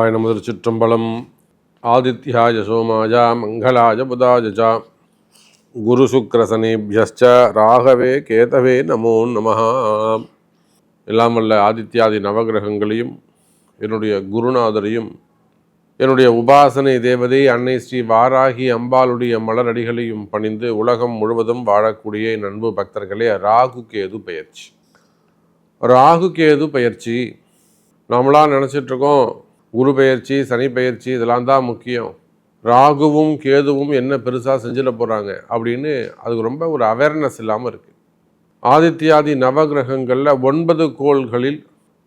சிவாய நமது சிற்றம்பலம் ஆதித்யாய சோமாய மங்களாய புதாய ச. குரு சுக்ரசனேபியஸ்ச ராகவே கேதவே நமோ நம எல்லாம் வல்ல ஆதித்யாதி நவகிரகங்களையும் என்னுடைய குருநாதரையும் என்னுடைய உபாசனை தேவதை அன்னை ஸ்ரீ வாராகி அம்பாளுடைய மலரடிகளையும் பணிந்து உலகம் முழுவதும் வாழக்கூடிய என் அன்பு பக்தர்களே ராகு கேது பயிற்சி ராகு கேது பயிற்சி நம்மளாக நினச்சிட்ருக்கோம் குரு பெயர்ச்சி சனி பெயர்ச்சி இதெல்லாம் தான் முக்கியம். ராகுவும் கேதுவும் என்ன பெருசாக செஞ்சிட போகிறாங்க அப்படின்னு அதுக்கு ரொம்ப ஒரு அவேர்னஸ் இல்லாமல் இருக்குது ஆதித்யாதி நவகிரகங்களில் ஒன்பது கோள்களில்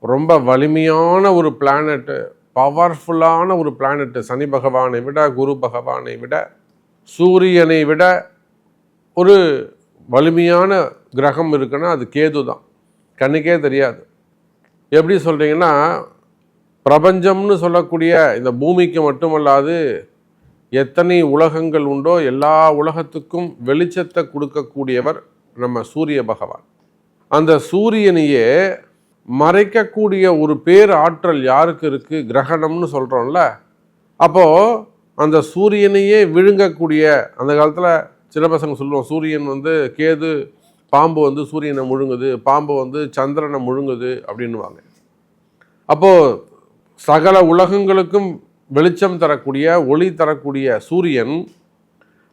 ரொம்ப வலிமையான ஒரு பிளானட்டு பவர்ஃபுல்லான ஒரு பிளானட்டு சனி பகவானை விட குரு பகவானை விட சூரியனை விட ஒரு வலிமையான கிரகம் இருக்குன்னா அது கேது தான் கண்ணுக்கே தெரியாது. எப்படி சொல்கிறீங்கன்னா பிரபஞ்சம்னு சொல்லக்கூடிய இந்த பூமிக்கு மட்டுமல்லாது எத்தனை உலகங்கள் உண்டோ எல்லா உலகத்துக்கும் வெளிச்சத்தை கொடுக்கக்கூடியவர் நம்ம சூரிய பகவான். அந்த சூரியனையே மறைக்கக்கூடிய ஒரு பேர் ஆற்றல் யாருக்கு இருக்குது கிரகணம்னு சொல்கிறோம்ல அப்போது அந்த சூரியனையே விழுங்கக்கூடிய அந்த காலத்தில் சில பசங்க சொல்லுவோம் சூரியன் வந்து கேது பாம்பு வந்து சூரியனை முழுங்குது பாம்பு வந்து சந்திரனை முழுங்குது அப்படின்வாங்க அப்போது சகல உலகங்களுக்கும் வெளிச்சம் தரக்கூடிய ஒளி தரக்கூடிய சூரியன்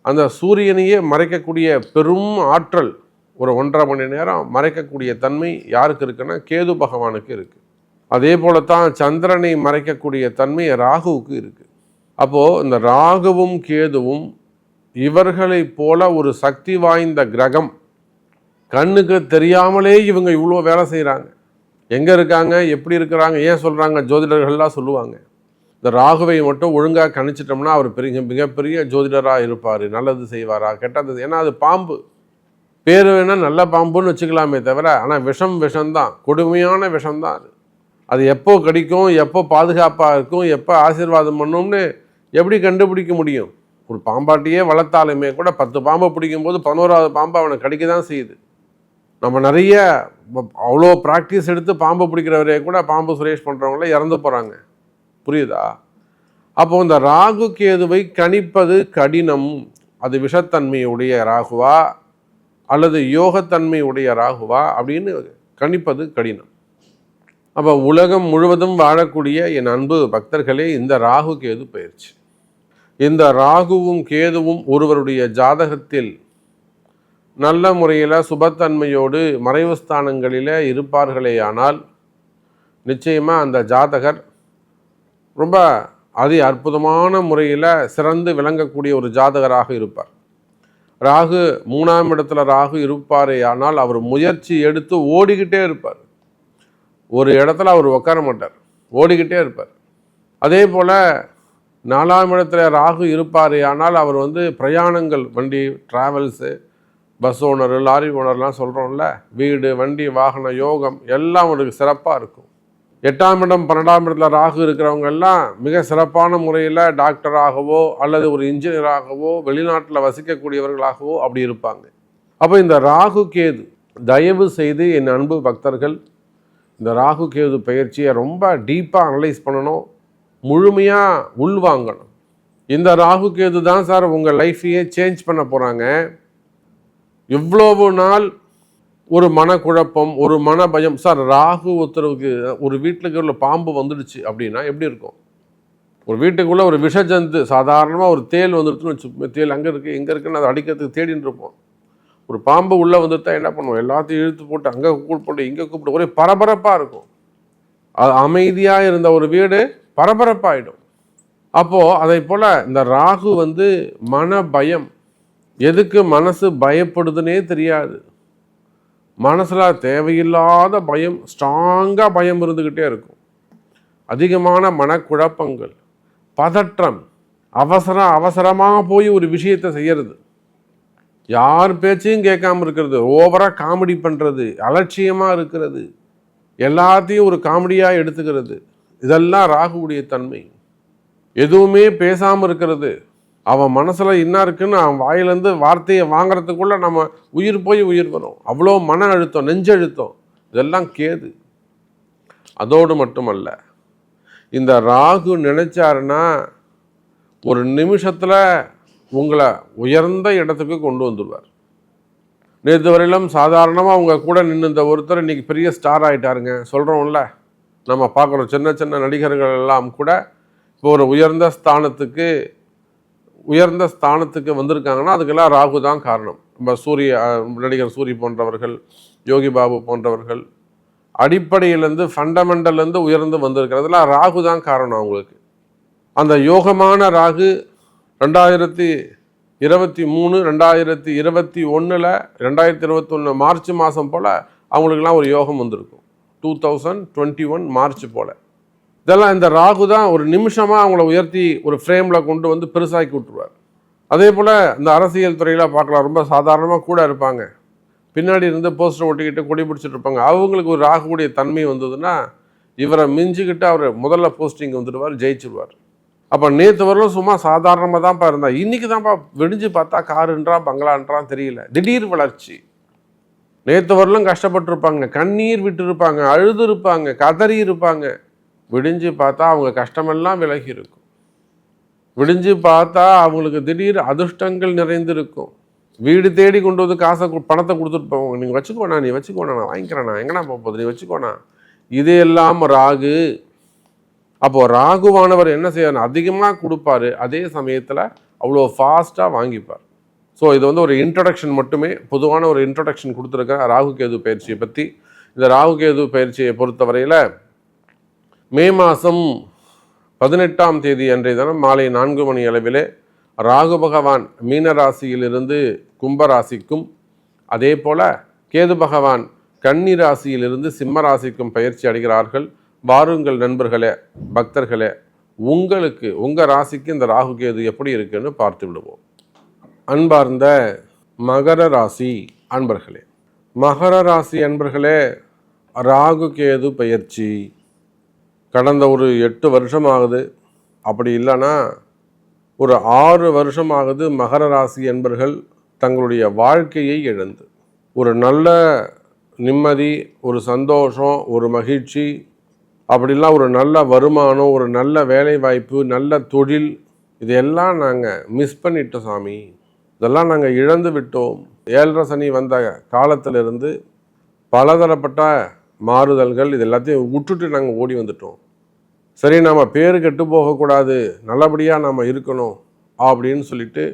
அந்த சூரியனையே மறைக்கக்கூடிய பெரும் ஆற்றல் ஒரு ஒன்றரை மணி நேரம் மறைக்கக்கூடிய தன்மை யாருக்கு இருக்குன்னா கேது பகவானுக்கு இருக்குது அதே போல தான் சந்திரனை மறைக்கக்கூடிய தன்மை ராகுவுக்கு இருக்குது அப்போது இந்த ராகுவும் கேதுவும் இவர்களைப் போல ஒரு சக்தி வாய்ந்த கிரகம். கண்ணுக்கு தெரியாமலே இவங்க இவ்வளோ வேலை செய்கிறாங்க எங்கே இருக்காங்க எப்படி இருக்கிறாங்க ஏன் சொல்கிறாங்க ஜோதிடர்கள்லாம் சொல்லுவாங்க. இந்த ராகுவை மட்டும் ஒழுங்காக கணிச்சிட்டோம்னா அவர் பெரிய மிகப்பெரிய ஜோதிடராக இருப்பார் நல்லது செய்வாரா கெட்டது ஏன்னா அது பாம்பு. பேர் வேணால் நல்ல பாம்புன்னு வச்சுக்கலாமே தவிர ஆனால் விஷம் விஷம்தான் கொடுமையான விஷம்தான் அது. அது எப்போ கடிக்கும் எப்போ பாதுகாப்பாக இருக்கும் எப்போ ஆசீர்வாதம் பண்ணும்னு எப்படி கண்டுபிடிக்க முடியும்? ஒரு பாம்பாட்டியே வளர்த்தாலுமே கூட பத்து பாம்பை பிடிக்கும்போது பதினோராவது பாம்பு அவனை கடிக்க தான் செய்யுது. நம்ம நிறைய அவ்வளோ ப்ராக்டிஸ் எடுத்து பாம்பு பிடிக்கிறவரே கூட பாம்பு சுரேஷ் பண்ணுறவங்கள இறந்து போகிறாங்க புரியுதா? அப்போ இந்த ராகு கேதுவை கணிப்பது கடினம். அது விஷத்தன்மையுடைய ராகுவா? அல்லது யோகத்தன்மையுடைய ராகுவா? அப்படின்னு கணிப்பது கடினம். அப்போ உலகம் முழுவதும் வாழக்கூடிய என் அன்பு பக்தர்களே இந்த ராகு கேது பயிற்சி. இந்த ராகுவும் கேதுவும் ஒருவருடைய ஜாதகத்தில் நல்ல முறையில் சுபத்தன்மையோடு மறைவு ஸ்தானங்களில் இருப்பார்களேயானால் நிச்சயமாக அந்த ஜாதகர் ரொம்ப அதி அற்புதமான முறையில் சிறந்து விளங்கக்கூடிய ஒரு ஜாதகராக இருப்பார். ராகு மூணாம் இடத்துல ராகு இருப்பாரே ஆனால் அவர் முயற்சி எடுத்து ஓடிக்கிட்டே இருப்பார். ஒரு இடத்துல அவர் உட்கார மாட்டார் ஓடிக்கிட்டே இருப்பார். அதே போல் நாலாம் இடத்துல ராகு இருப்பாரே ஆனால் அவர் வந்து பிரயாணங்கள் வண்டி ட்ராவல்ஸு பஸ் ஓனர் லாரி ஓனர்லாம் சொல்கிறோம்ல வீடு வண்டி வாகன யோகம் எல்லாம் உங்களுக்கு சிறப்பாக இருக்கும். எட்டாம் இடம் பன்னெண்டாம் இடத்துல ராகு இருக்கிறவங்க எல்லாம் மிக சிறப்பான முறையில் டாக்டராகவோ அல்லது ஒரு இன்ஜினியராகவோ வெளிநாட்டில் வசிக்கக்கூடியவர்களாகவோ அப்படி இருப்பாங்க. அப்போ இந்த ராகு கேது தயவு செய்து என் அன்பு பக்தர்கள் இந்த ராகு கேது பயிற்சியை ரொம்ப டீப்பாக அனலைஸ் பண்ணணும். முழுமையாக உள்வாங்கணும். இந்த ராகு கேது தான் சார் உங்கள் லைஃப்பையே சேஞ்ச் பண்ண போகிறாங்க இவ்வளவு நாள் ஒரு மனக்குழப்பம் ஒரு மன பயம் சார் ராகு ஒருத்தருக்கு ஒரு வீட்டுக்கு உள்ள பாம்பு வந்துடுச்சு அப்படின்னா எப்படி இருக்கும்? ஒரு வீட்டுக்குள்ளே ஒரு விஷஜந்து சாதாரணமாக ஒரு தேல் வந்துடுச்சுன்னு வச்சு தேல் அங்கே இருக்குது எங்கே இருக்குன்னு அதை அடிக்கிறதுக்கு தேடின்னு இருப்போம். ஒரு பாம்பு உள்ளே வந்துட்டா என்ன பண்ணுவோம்? எல்லாத்தையும் இழுத்து போட்டு அங்கே கூப்பிட்டு இங்கே கூப்பிட்டு ஒரே பரபரப்பாக இருக்கும். அது அமைதியாக இருந்த ஒரு வீடு பரபரப்பாகிடும் அப்போது அதை போல் இந்த ராகு வந்து மன பயம் எதுக்கு மனசு பயப்படுதுன்னே தெரியாது. மனசில் தேவையில்லாத பயம் ஸ்ட்ராங்காக பயம் இருந்துக்கிட்டே இருக்கும். அதிகமான மனக்குழப்பங்கள் பதற்றம் அவசரம் அவசரமாக போய் ஒரு விஷயத்தை செய்யறது. யார் பேச்சையும் கேட்காம இருக்கிறது ஓவராக காமெடி பண்ணுறது அலட்சியமாக இருக்கிறது எல்லாத்தையும் ஒரு காமெடியாக எடுத்துக்கிறது. இதெல்லாம் ராகுவுடைய தன்மை. எதுவுமே பேசாமல் இருக்கிறது. அவன் மனசில் என்ன இருக்குன்னு அவன் வாயிலேருந்து வார்த்தையை வாங்குறதுக்குள்ளே நம்ம உயிர் போய் உயிர் வரும். அவ்வளோ மன அழுத்தம் நெஞ்சழுத்தம் இதெல்லாம் கேது. அதோடு மட்டுமல்ல இந்த ராகு நினைச்சாருன்னா ஒரு நிமிஷத்தில் உங்களை உயர்ந்த இடத்துக்கு கொண்டு வந்துடுவார். நேற்று வரையிலும் சாதாரணமாக அவங்க கூட நின்று இந்த ஒருத்தர் இன்னைக்கு பெரிய ஸ்டார் ஆகிட்டாருங்க சொல்கிறோம்ல நம்ம பார்க்குறோம் சின்ன சின்ன நடிகர்கள் எல்லாம் கூட இப்போ ஒரு உயர்ந்த ஸ்தானத்துக்கு உயர்ந்த ஸ்தானத்துக்கு வந்திருக்காங்கன்னா அதுக்கெல்லாம் ராகு தான் காரணம். நம்ம சூரிய நடிகர் சூரி போன்றவர்கள் யோகி பாபு போன்றவர்கள் அடிப்படையிலேருந்து ஃபண்டமெண்டல்லேருந்து உயர்ந்து வந்திருக்கிறதுல ராகு தான் காரணம் அவங்களுக்கு. அந்த யோகமான ராகு ரெண்டாயிரத்தி இருபத்தி மூணு ரெண்டாயிரத்தி இருபத்தி ஒன்றில் ரெண்டாயிரத்தி இருபத்தொன்று மார்ச் மாதம் போல் அவங்களுக்கெல்லாம் ஒரு யோகம் வந்திருக்கும். Two thousand twenty one March போல். இதெல்லாம் இந்த ராகு தான் ஒரு நிமிஷமாக அவங்கள உயர்த்தி ஒரு ஃப்ரேமில் கொண்டு வந்து பெருசாக்கி விட்டுருவார். அதே போல் இந்த அரசியல் துறையில் பார்க்கலாம் ரொம்ப சாதாரணமாக கூட இருப்பாங்க. பின்னாடி இருந்து போஸ்டர் ஒட்டிக்கிட்டு கொடி பிடிச்சிட்டு இருப்பாங்க. அவங்களுக்கு ஒரு ராகுடைய தன்மை வந்ததுன்னா இவரை மிஞ்சிக்கிட்டு அவர் முதல்ல போஸ்டிங் வந்துடுவார் ஜெயிச்சிருவார். அப்போ நேற்று வரலும் சும்மா சாதாரணமாக தான்ப்பா இருந்தா இன்றைக்கி தான்ப்பா விடிஞ்சு பார்த்தா காருன்றா பங்களான்றான் தெரியல. திடீர் வளர்ச்சி. நேற்று வரலும் கஷ்டப்பட்டிருப்பாங்க. கண்ணீர் விட்டுருப்பாங்க அழுது இருப்பாங்க கதறி இருப்பாங்க விடிஞ்சு பார்த்தா அவங்க கஷ்டமெல்லாம் விலகி இருக்கும் விடிஞ்சு பார்த்தா அவங்களுக்கு திடீர் அதிர்ஷ்டங்கள் நிறைந்திருக்கும். வீடு தேடி கொண்டு வந்து காசை பணத்தை கொடுத்துட்டு போவாங்க. நீங்கள் வச்சுக்கோண்ணா நீ வச்சுக்கோண்ணா நான் வாங்கிக்கிறேண்ணா எங்கண்ணா போக போகுது? நீ வச்சுக்கோண்ணா. இது எல்லாம் ராகு அப்போது ராகுவானவர் என்ன செய்யணும் அதிகமாக கொடுப்பாரு. அதே சமயத்தில் அவ்வளோ ஃபாஸ்ட்டாக வாங்கிப்பார். ஸோ இது வந்து ஒரு இன்ட்ரடக்ஷன் மட்டுமே. பொதுவான ஒரு இன்ட்ரடக்ஷன் கொடுத்துருக்கேன் ராகு கேது பயிற்சியை பற்றி இந்த ராகு கேது பயிற்சியை பொறுத்தவரையில் மே மாதம் பதினெட்டாம் தேதி அன்றைய தினம் மாலை நான்கு மணி அளவிலே ராகு பகவான் மீன ராசியிலிருந்து அதே போல கேது பகவான் கன்னி ராசியிலிருந்து சிம்ம ராசிக்கும் பயிற்சி அடைகிறார்கள். வாருங்கள் நண்பர்களே பக்தர்களே உங்களுக்கு உங்கள் ராசிக்கு இந்த ராகு கேது எப்படி இருக்குன்னு பார்த்து விடுவோம். அன்பார்ந்த மகர ராசி அன்பர்களே மகர ராசி அன்பர்களே ராகு கேது பயிற்சி கடந்த ஒரு எட்டு வருஷம் ஆகுது அப்படி இல்லைன்னா ஒரு ஆறு வருஷம் ஆகுது மகர ராசி என்பர்கள் தங்களுடைய வாழ்க்கையை இழந்து. ஒரு நல்ல நிம்மதி ஒரு சந்தோஷம் ஒரு மகிழ்ச்சி அப்படிலாம் ஒரு நல்ல வருமானம் ஒரு நல்ல வேலை வாய்ப்பு நல்ல தொழில் இதையெல்லாம் நாங்கள் மிஸ் பண்ணிட்டோம் சாமி. இதெல்லாம் நாங்கள் இழந்து விட்டோம். ஏழரை சனி வந்த காலத்திலிருந்து பலதரப்பட்ட மாறுதல்கள் இது எல்லாத்தையும் விட்டுட்டு நாங்கள் ஓடி வந்துட்டோம். சரி நம்ம பேர் கெட்டு போகக்கூடாது நல்லபடியாக நாம் இருக்கணும் அப்படின்னு சொல்லிட்டு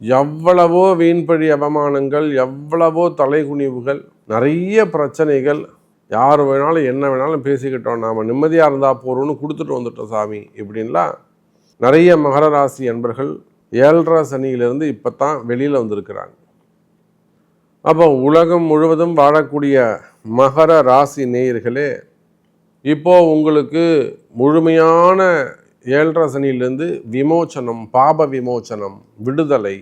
எவ்வளவோ வீண்பழி அவமானங்கள் எவ்வளவோ தலைகுனிவுகள் நிறைய பிரச்சனைகள் யார் வேணாலும் என்ன வேணாலும் பேசிக்கிட்டோம். நாம் நிம்மதியாக இருந்தால் போகிறோம்னு கொடுத்துட்டு வந்துட்டோம் சாமி இப்படின்லாம் நிறைய மகர ராசி அன்பர்கள் ஏழரை சனியிலிருந்து இப்போ தான் வெளியில் வந்திருக்கிறாங்க. அப்போ உலகம் முழுவதும் வாழக்கூடிய மகர ராசி நேயர்களே இப்போ உங்களுக்கு முழுமையான ஏழரை சனியிலிருந்து விமோச்சனம் பாப விமோச்சனம் விடுதலை.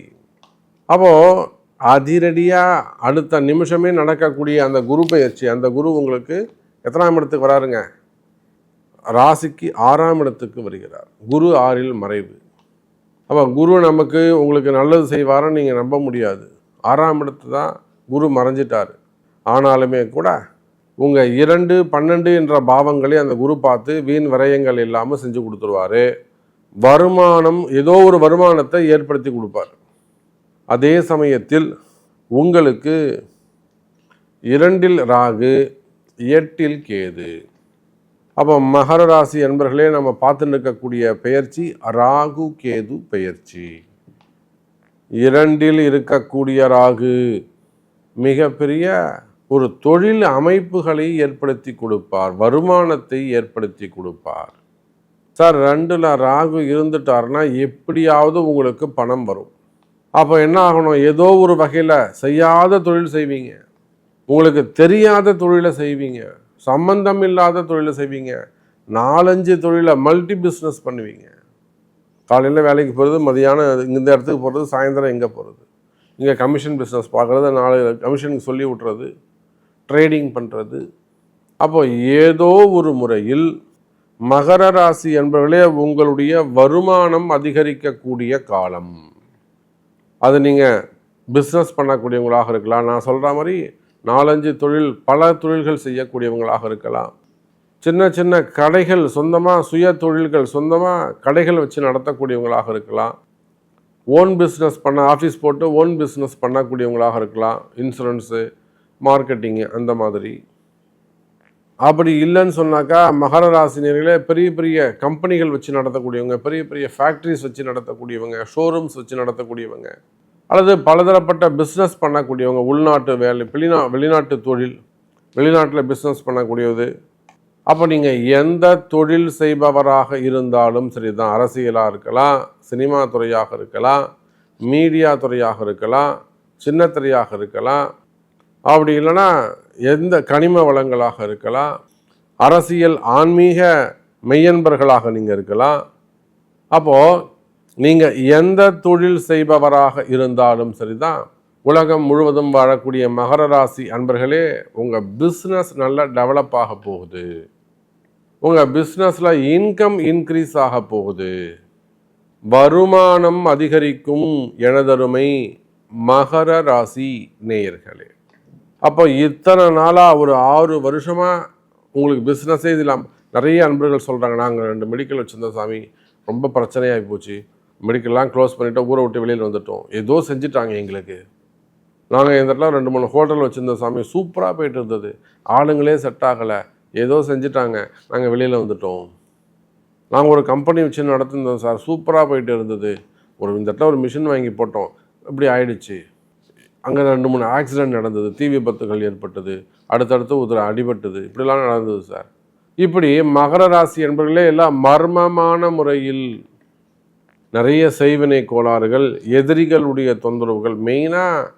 அப்போது அதிரடியாக அடுத்த நிமிஷமே நடக்கக்கூடிய அந்த குரு பயிற்சி அந்த குரு உங்களுக்கு எத்தனாம் இடத்துக்கு வராருங்க? ராசிக்கு ஆறாம் இடத்துக்கு வருகிறார். குரு ஆறில் மறைவு. அப்போ குரு நமக்கு உங்களுக்கு நல்லது செய்வாருன்னு நீங்கள் நம்ப முடியாது. ஆறாம் இடத்து தான் குரு மறைஞ்சிட்டார். ஆனாலுமே கூட உங்கள் இரண்டு பன்னெண்டு என்ற பாவங்களை அந்த குரு பார்த்து வீண் விரயங்கள் இல்லாமல் செஞ்சு கொடுத்துருவாரு. வருமானம் ஏதோ ஒரு வருமானத்தை ஏற்படுத்தி கொடுப்பார். அதே சமயத்தில் உங்களுக்கு இரண்டில் ராகு எட்டில் கேது. அப்போ மகர ராசி என்பர்களே நம்ம பார்த்துட்டு இருக்கக்கூடிய பெயர்ச்சி ராகு கேது பெயர்ச்சி. இரண்டில் இருக்கக்கூடிய ராகு மிகப்பெரிய ஒரு தொழில் அமைப்புகளை ஏற்படுத்தி கொடுப்பார் வருமானத்தை ஏற்படுத்தி கொடுப்பார். சார் ரெண்டில் ராகு இருந்துட்டாருன்னா எப்படியாவது உங்களுக்கு பணம் வரும். அப்போ என்ன ஆகணும்? ஏதோ ஒரு வகையில் செய்யாத தொழில் செய்வீங்க. உங்களுக்கு தெரியாத தொழிலை செய்வீங்க. சம்பந்தம் இல்லாத தொழிலை செய்வீங்க. நாலஞ்சு தொழிலை மல்டி பிஸ்னஸ் பண்ணுவீங்க. காலையில் வேலைக்கு போகிறது மதியானம் இந்த இடத்துக்கு போகிறது சாயந்தரம் எங்கே போகிறது இங்கே கமிஷன் பிஸ்னஸ் பார்க்குறது நாலு கமிஷனுக்கு சொல்லி விட்றது ட்ரேடிங் பண்ணுறது அப்போ ஏதோ ஒரு முறையில் மகர ராசி என்பவர்களே உங்களுடைய வருமானம் அதிகரிக்கக்கூடிய காலம். அது நீங்கள் பிஸ்னஸ் பண்ணக்கூடியவங்களாக இருக்கலாம். நான் சொல்கிற மாதிரி நாலஞ்சு தொழில் பல தொழில்கள் செய்யக்கூடியவங்களாக இருக்கலாம். சின்ன சின்ன கடைகள் சொந்தமாக சுய தொழில்கள் சொந்தமாக கடைகள் வச்சு நடத்தக்கூடியவங்களாக இருக்கலாம். ஓன் பிஸ்னஸ் பண்ண ஆஃபீஸ் போட்டு ஓன் பிஸ்னஸ் பண்ணக்கூடியவங்களாக இருக்கலாம். இன்சூரன்ஸு மார்க்கெட்டிங்கு அந்த மாதிரி. அப்படி இல்லைன்னு சொன்னாக்கா மகர ராசினியர்களே பெரிய பெரிய கம்பெனிகள் வச்சு நடத்தக்கூடியவங்க பெரிய பெரிய ஃபேக்ட்ரிஸ் வச்சு நடத்தக்கூடியவங்க ஷோரூம்ஸ் வச்சு நடத்தக்கூடியவங்க அல்லது பலதரப்பட்ட பிஸ்னஸ் பண்ணக்கூடியவங்க உள்நாட்டு வேலை வெளிநா வெளிநாட்டு தொழில் வெளிநாட்டில் பிஸ்னஸ் பண்ணக்கூடியது. அப்போ நீங்கள் எந்த தொழில் செய்பவராக இருந்தாலும் சரி தான் அரசியலாக இருக்கலாம் சினிமா துறையாக இருக்கலாம் மீடியா துறையாக இருக்கலாம் சின்னத்திரையாக இருக்கலாம் அப்படி இல்லைன்னா எந்த கனிம வளங்களாக இருக்கலாம் அரசியல் ஆன்மீக மெய்யன்பர்களாக நீங்கள் இருக்கலாம். அப்போது நீங்கள் எந்த தொழில் செய்பவராக இருந்தாலும் சரிதான். உலகம் முழுவதும் வாழக்கூடிய மகர ராசி அன்பர்களே உங்கள் பிஸ்னஸ் நல்லா டெவலப் ஆக போகுது. உங்கள் பிஸ்னஸில் இன்கம் இன்க்ரீஸ் ஆக போகுது. வருமானம் அதிகரிக்கும் எனதருமை மகர ராசி நேயர்களே. அப்போ இத்தனை நாளாக ஒரு ஆறு வருஷமாக உங்களுக்கு பிஸ்னஸே இல்லாமல் நிறைய அன்பர்கள் சொல்கிறாங்க நாங்கள் ரெண்டு மெடிக்கல் வச்சுருந்தோம் சாமி ரொம்ப பிரச்சனையாகி போச்சு. மெடிக்கல்லாம் க்ளோஸ் பண்ணிவிட்டு ஊரை விட்டு வெளியில் வந்துட்டோம். ஏதோ செஞ்சுட்டாங்க எங்களுக்கு. நாங்கள் இந்த இடத்துல ரெண்டு மூணு ஹோட்டல் வச்சுருந்தோம் சாமி சூப்பராக போயிட்டு இருந்தது. ஆளுங்களே செட் ஆகலை. ஏதோ செஞ்சுட்டாங்க. நாங்கள் வெளியில் வந்துட்டோம். நாங்கள் ஒரு கம்பெனி வச்சு நடத்திருந்தோம் சார் சூப்பராக போயிட்டு இருந்தது. ஒரு இந்த இடத்துல ஒரு மிஷின் வாங்கி போட்டோம். இப்படி ஆயிடுச்சு. அங்கே ரெண்டு மூணு ஆக்சிடென்ட் நடந்தது. தீ விபத்துகள் ஏற்பட்டது. அடுத்தடுத்து ஒரு அடிபட்டது. இப்படிலாம் நடந்தது சார். இப்படி மகர ராசி என்பவர்களே எல்லாம் மர்மமான முறையில் நிறைய செய்வினை கோளாறுகள் எதிரிகளுடைய தொந்தரவுகள். மெயினாக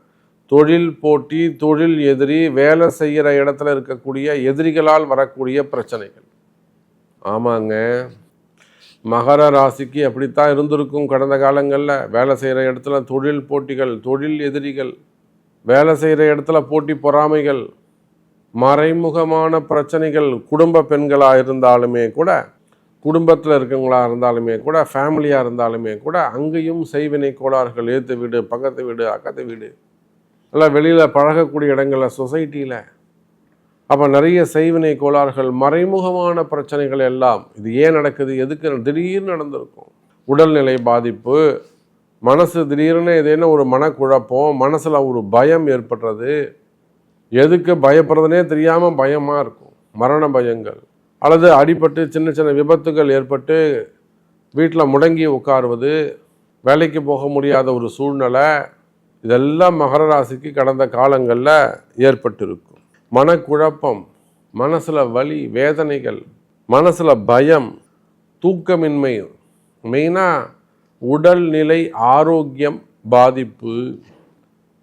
தொழில் போட்டி தொழில் எதிரி வேலை செய்கிற இடத்துல இருக்கக்கூடிய எதிரிகளால் வரக்கூடிய பிரச்சனைகள். ஆமாங்க. மகர ராசிக்கு அப்படித்தான் இருந்திருக்கும் கடந்த காலங்களில். வேலை செய்கிற இடத்துல தொழில் போட்டிகள் தொழில் எதிரிகள். வேலை செய்கிற இடத்துல போட்டி பொறாமைகள் மறைமுகமான பிரச்சனைகள் குடும்ப பெண்களாக இருந்தாலுமே கூட குடும்பத்தில் இருக்கவங்களா இருந்தாலுமே கூட ஃபேமிலியாக இருந்தாலுமே கூட அங்கேயும் செய்வினை கோளாறுகள் ஏற்று வீடு பக்கத்து வீடு அக்கத்து வீடு. இல்லை வெளியில் பழகக்கூடிய இடங்களில் சொசைட்டியில் அப்போ நிறைய செய்வினை கோளாறுகள் மறைமுகமான பிரச்சனைகள் எல்லாம் இது ஏன் நடக்குது எதுக்கு திடீர்னு நடந்திருக்கும். உடல்நிலை பாதிப்பு மனசு திடீர்னு ஏதேனும் ஒரு மனக்குழப்பம்? மனசில் ஒரு பயம் ஏற்படுறது. எதுக்கு பயப்படுறதுனே தெரியாமல் பயமாக இருக்கும். மரண பயங்கள். அல்லது அடிபட்டு சின்ன சின்ன விபத்துகள் ஏற்பட்டு வீட்டில் முடங்கி உட்காருவது வேலைக்கு போக முடியாத ஒரு சூழ்நிலை இதெல்லாம் மகர ராசிக்கு கடந்த காலங்களில் ஏற்பட்டிருக்கும். மனக்குழப்பம் மனசில் வலி வேதனைகள் மனசில் பயம் தூக்கமின்மை மெயினாக உடல்நிலை ஆரோக்கியம் பாதிப்பு.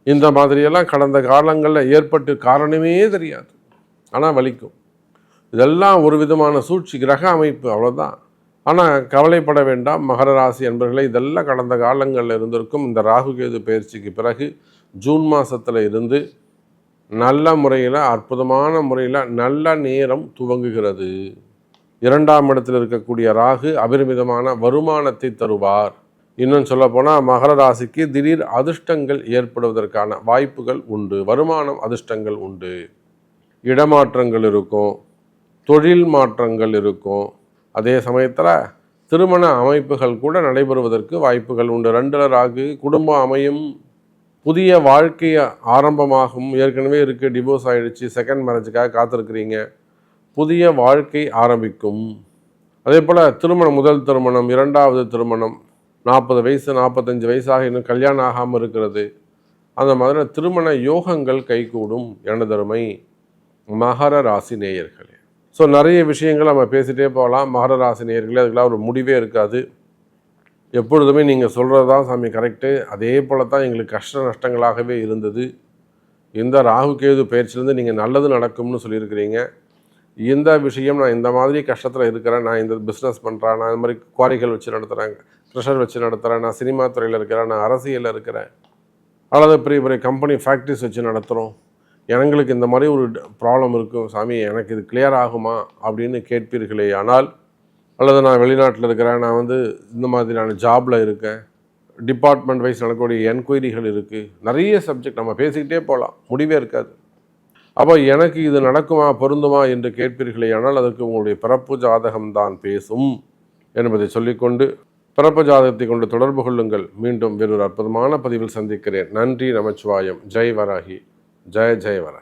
இந்த மாதிரியெல்லாம் கடந்த காலங்களில் ஏற்பட்டு காரணமே தெரியாது. ஆனால் வலிக்கும். இதெல்லாம் ஒரு விதமான சூழ்ச்சி கிரக அமைப்பு அவ்வளோதான் ஆனால் கவலைப்பட வேண்டாம். மகர ராசி என்பர்களை இதெல்லாம் கடந்த காலங்களில் இருந்திருக்கும். இந்த ராகுகேது பயிற்சிக்கு பிறகு ஜூன் மாதத்தில் இருந்து நல்ல முறையில் அற்புதமான முறையில் நல்ல நேரம் துவங்குகிறது. இரண்டாம் இடத்தில் இருக்கக்கூடிய ராகு அபரிமிதமான வருமானத்தை தருவார். இன்னும் சொல்லப்போனால் மகர ராசிக்கு திடீர் அதிர்ஷ்டங்கள் ஏற்படுவதற்கான வாய்ப்புகள் உண்டு வருமானம் அதிர்ஷ்டங்கள் உண்டு. இடமாற்றங்கள் இருக்கும் தொழில் மாற்றங்கள் இருக்கும். அதே சமயத்தில் திருமண அமைப்புகள் கூட நடைபெறுவதற்கு வாய்ப்புகள் உண்டு. ரெண்டுல ராகு குடும்பம் அமையும் புதிய வாழ்க்கையை ஆரம்பமாகும். ஏற்கனவே இருக்குது டிவோர்ஸ் ஆகிடுச்சு செகண்ட் மேரேஜுக்காக காத்திருக்கிறீங்க. புதிய வாழ்க்கை ஆரம்பிக்கும். அதே போல் திருமணம் முதல் திருமணம் இரண்டாவது திருமணம் நாற்பது வயசு நாற்பத்தஞ்சு வயசாக இன்னும் கல்யாணம் ஆகாமல் இருக்கிறது. அந்த மாதிரி திருமண யோகங்கள் கைகூடும் எனதருமை மகர ராசி நேயர்களே. ஸோ நிறைய விஷயங்கள் நம்ம பேசிகிட்டே போகலாம். மகர ராசி நேயர்களே அதுக்கெல்லாம் ஒரு முடிவே இருக்காது. எப்பொழுதுமே நீங்கள் சொல்கிறது தான் சாமி கரெக்டு அதே போல தான் எங்களுக்கு கஷ்ட நஷ்டங்களாகவே இருந்தது. இந்த ராகு கேது பயிற்சியிலேருந்து நீங்கள் நல்லது நடக்கும்னு சொல்லியிருக்கிறீங்க. இந்த விஷயம் நான் இந்த மாதிரி கஷ்டத்தில் இருக்கிறேன். நான் இந்த பிஸ்னஸ் பண்ணுறேன் நான் இந்த மாதிரி குவாரிகள் வச்சு நடத்துகிறேன் ப்ரெஷர் வச்சு நடத்துகிறேன் நான் சினிமா துறையில் இருக்கிறேன் நான் அரசியலில் இருக்கிறேன். அல்லது பெரிய பெரிய கம்பெனி ஃபேக்ட்ரிஸ் வச்சு நடத்துகிறோம் எங்களுக்கு இந்த மாதிரி ஒரு ப்ராப்ளம் இருக்கும். சாமி எனக்கு இது கிளியர் ஆகுமா? அப்படின்னு கேட்பீர்களே ஆனால் அல்லது நான் வெளிநாட்டில் இருக்கிறேன் நான் வந்து இந்த மாதிரியான ஜாபில் இருக்கேன். டிபார்ட்மெண்ட் வைஸ் நடக்கக்கூடிய என்கொயரிகள் இருக்குது நிறைய சப்ஜெக்ட் நம்ம பேசிக்கிட்டே போகலாம் முடிவே இருக்காது. அப்போ எனக்கு இது நடக்குமா பொருந்துமா என்று கேட்பீர்களே ஆனால் அதற்கு உங்களுடைய பிறப்பு ஜாதகம்தான் பேசும் என்பதை சொல்லிக்கொண்டு பிறப்பு ஜாதகத்தை கொண்டு தொடர்பு கொள்ளுங்கள். மீண்டும் வேறொரு அற்புதமான பதிவில் சந்திக்கிறேன். நன்றி நமச்சிவாயம். ஜெய் வராகி. ஜெய ஜெய வராகி.